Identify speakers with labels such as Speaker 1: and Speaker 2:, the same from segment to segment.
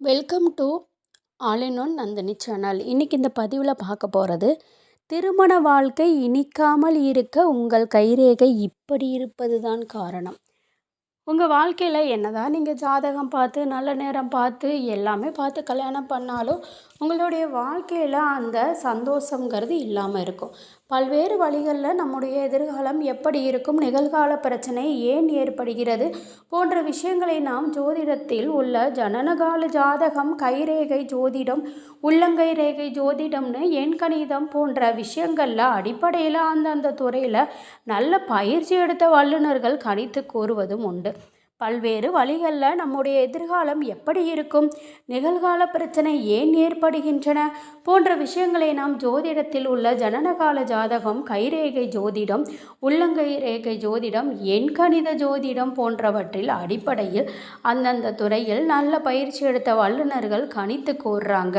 Speaker 1: Welcome to all in one Nandhini channel இன்றைக்கி இந்த பதிவில் பார்க்க போகிறது திருமண வாழ்க்கை இனிக்காமல் இருக்க உங்கள் கைரேகை இப்படி இருப்பது தான் காரணம். உங்கள் வாழ்க்கையில் என்ன தான் நீங்கள் ஜாதகம் பார்த்து நல்ல நேரம் பார்த்து எல்லாமே பார்த்து கல்யாணம் பண்ணாலும் உங்களுடைய வாழ்க்கையில் அந்த சந்தோஷங்கிறது இல்லாமல் இருக்கும். பல்வேறு வழிகளில் நம்முடைய எதிர்காலம் எப்படி இருக்கும் நிகழ்கால பிரச்சனை ஏன் ஏற்படுகிறது போன்ற விஷயங்களை நாம் ஜோதிடத்தில் உள்ள ஜனனகால ஜாதகம் கைரேகை ஜோதிடம் உள்ளங்கை ரேகை ஜோதிடம்னு எண்கணிதம் போன்ற விஷயங்களில் அடிப்படையில் அந்தந்த துறையில் நல்ல பயிற்சி எடுத்த வல்லுநர்கள் கணித்து கூறுவதும் உண்டு. பல்வேறு வழிகளில் நம்முடைய எதிர்காலம் எப்படி இருக்கும்? நிகழ்கால பிரச்சனை ஏன் ஏற்படுகின்றன? போன்ற விஷயங்களை நாம் ஜோதிடத்தில் உள்ள ஜனனகால ஜாதகம் கைரேகை ஜோதிடம் உள்ளங்கை ரேகை ஜோதிடம் எண்கணித ஜோதிடம் போன்றவற்றில் அடிப்படையில் அந்தந்த துறையில் நல்ல பயிற்சி எடுத்த வல்லுநர்கள் கணித்து கூறுறாங்க.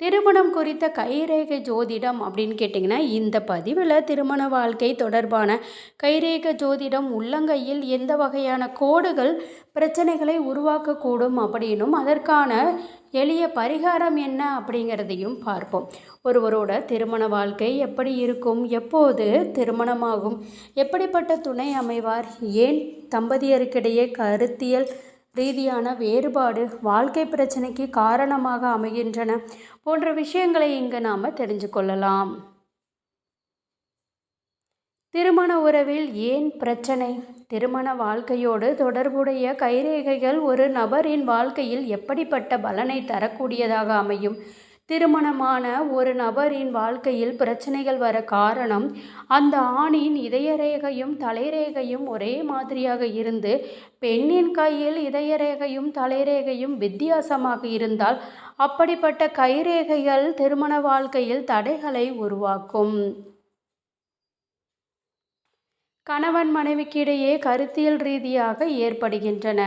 Speaker 1: திருமணம் குறித்த கைரேகை ஜோதிடம் அப்படின்னு கேட்டிங்கன்னா இந்த பதிவில் திருமண வாழ்க்கை தொடர்பான கைரேகை ஜோதிடம் உள்ளங்கையில் எந்த வகையான கோடுகள் பிரச்சனைகளை உருவாக்கக்கூடும் அப்படின்னும் அதற்கான எளிய பரிகாரம் என்ன அப்படிங்கிறதையும் பார்ப்போம். ஒருவரோட திருமண வாழ்க்கை எப்படி இருக்கும் எப்போது திருமணமாகும் எப்படிப்பட்ட துணை அமைவார் ஏன் தம்பதியருக்கிடையே கருத்தியல் ரீதியான வேறுபாடு வாழ்க்கை பிரச்சனைக்கு காரணமாக அமைகின்றன போன்ற விஷயங்களை இங்கு நாம் தெரிஞ்சு கொள்ளலாம். திருமண உறவில் ஏன் பிரச்சனை? திருமண வாழ்க்கையோடு தொடர்புடைய கைரேகைகள் ஒரு நபரின் வாழ்க்கையில் எப்படிப்பட்ட பலனை தரக்கூடியதாக அமையும்? திருமணமான ஒரு நபரின் வாழ்க்கையில் பிரச்சனைகள் வர காரணம் அந்த ஆணின் இதயரேகையும் தலைரேகையும் ஒரே மாதிரியாக இருந்து பெண்ணின் கையில் இதயரேகையும் தலைரேகையும் வித்தியாசமாக இருந்தால் அப்படிப்பட்ட கைரேகைகள் திருமண வாழ்க்கையில் தடைகளை உருவாக்கும். கணவன் மனைவிக்கிடையே கருத்தியல் ரீதியாக ஏற்படுகின்றன.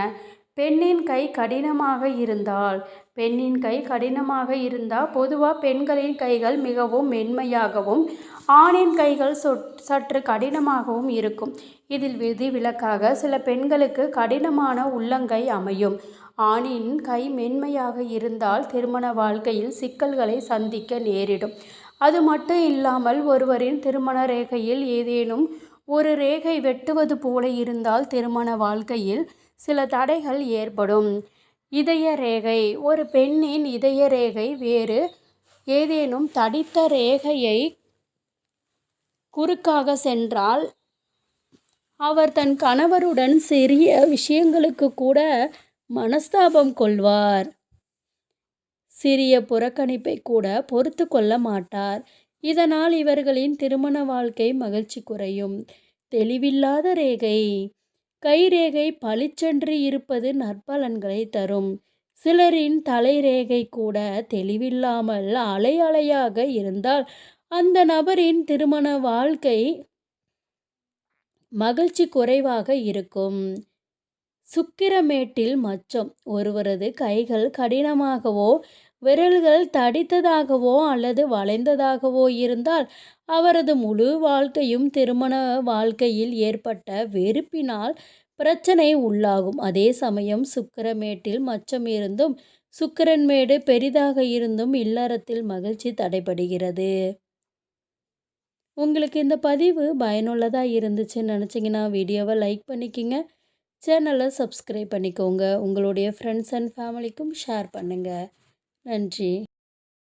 Speaker 1: பெண்ணின் கை கடினமாக இருந்தால் பெண்ணின் கை கடினமாக இருந்தால் பொதுவாக பெண்களின் கைகள் மிகவும் மென்மையாகவும் ஆணின் கைகள் சற்று கடினமாகவும் இருக்கும். இதில் விதிவிலக்காக சில பெண்களுக்கு கடினமான உள்ளங்கை அமையும். ஆணின் கை மென்மையாக இருந்தால் திருமண வாழ்க்கையில் சிக்கல்களை சந்திக்க நேரிடும். அது மட்டும் இல்லாமல் ஒருவரின் திருமண ரேகையில் ஏதேனும் ஒரு ரேகை வெட்டுவது போல இருந்தால் திருமண வாழ்க்கையில் சில தடைகள் ஏற்படும். இதய ரேகை ஒரு பெண்ணின் இதய ரேகை வேறு. ஏதேனும் தடித்த ரேகையை குறுக்காக சென்றால் அவர் தன் கணவருடன் சிறிய விஷயங்களுக்கு கூட மனஸ்தாபம் கொள்வார். சிறிய புறக்கணிப்பை கூட பொறுத்து கொள்ள மாட்டார். இதனால் இவர்களின் திருமண வாழ்க்கை மகிழ்ச்சி குறையும். தெளிவில்லாத ரேகை. கைரேகை பளிச்சென்று இருப்பது நற்பலன்களை தரும். சிலரின் தலைரேகை கூட தெளிவில்லாமல் அலை அலையாக இருந்தால் அந்த நபரின் திருமண வாழ்க்கை மகிழ்ச்சி குறைவாக இருக்கும். சுக்கிரமேட்டில் மச்சம். ஒருவரது கைகள் கடினமாகவோ விரல்கள் தடித்ததாகவோ அல்லது வளைந்ததாகவோ இருந்தால் அவரது முழு வாழ்க்கையும் திருமண வாழ்க்கையில் ஏற்பட்ட வெறுப்பினால் பிரச்சனை உள்ளாகும். அதே சமயம் சுக்கரமேட்டில் மச்சம் இருந்தும் சுக்கரன்மேடு பெரிதாக இருந்தும் இல்லறத்தில் மகிழ்ச்சி தடைபடுகிறது. உங்களுக்கு இந்த பதிவு பயனுள்ளதாக இருந்துச்சுன்னு நினச்சிங்கன்னா வீடியோவை லைக் பண்ணிக்கிங்க. சேனலை சப்ஸ்கிரைப் பண்ணிக்கோங்க. உங்களுடைய ஃப்ரெண்ட்ஸ் அண்ட் ஃபேமிலிக்கும் ஷேர் பண்ணுங்கள் நன்றி.